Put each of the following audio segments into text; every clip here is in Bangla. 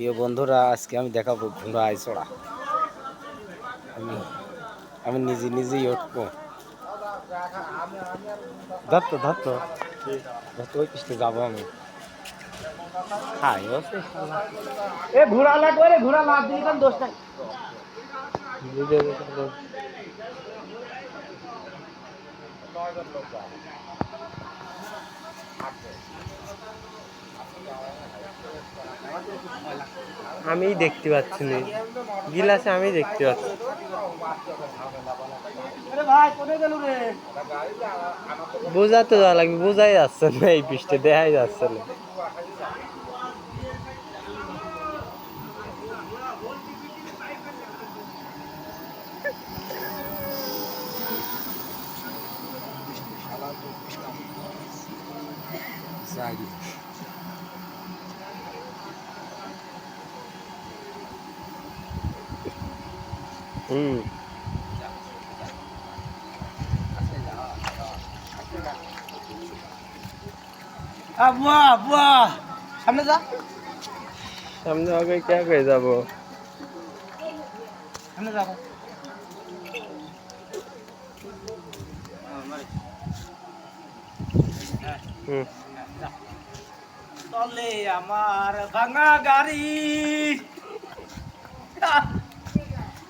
প্রিয় বন্ধুরা আজকে আমি দেখাবো ঘোড়া আইসড়া। আমি আমি নিজে নিজেই উঠবো। ধরতো ধরতো। ধরতো ওই পিছনে যাব আমি। খাই এ ঘোড়া লাগবে রে ঘোড়া লাভ দিলি কারণ দোষ। নাই আমি দেখতে পাচ্ছি না গিলাসে আমি দেখতে পাচ্ছি আরে ভাই কোথায় গেল রে বোঝাতে যাওয়া লাগবে বোঝাই যাচ্ছে না এই পৃষ্ঠে দেখাই যাচ্ছে না জাগি হুম। বুয়া বুয়া। সামনে যা। সামনে আগে কে যাব? সামনে যাব হুম। চলে আমার ভাঙা গাড়ি।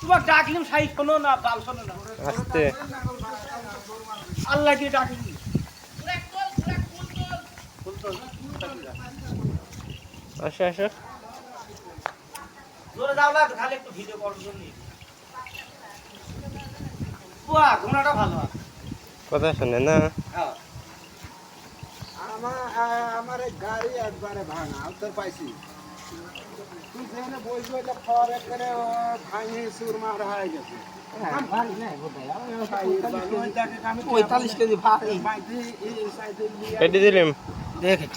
তোমার ডাকলিম সাই শোনো না বাল শোনো না। আসতে। আল্লাহ দিয়ে ডাকলি। আসো আসো। জোরে যাও না খালি একটু ভিডিও করার জন্য ঘোড়াটা ভালো কথা শোনে না। হ্যাঁ। আমার আমার গাড়ি একবারে ভাঙা উত্তর পাইছি। তুই যেখানে বসবো এটা খড় একবারে ভাঙে সুরমার হয়ে গেছে। পঁয়তাল্লিশ কেজি দিলাম। দেখেছি।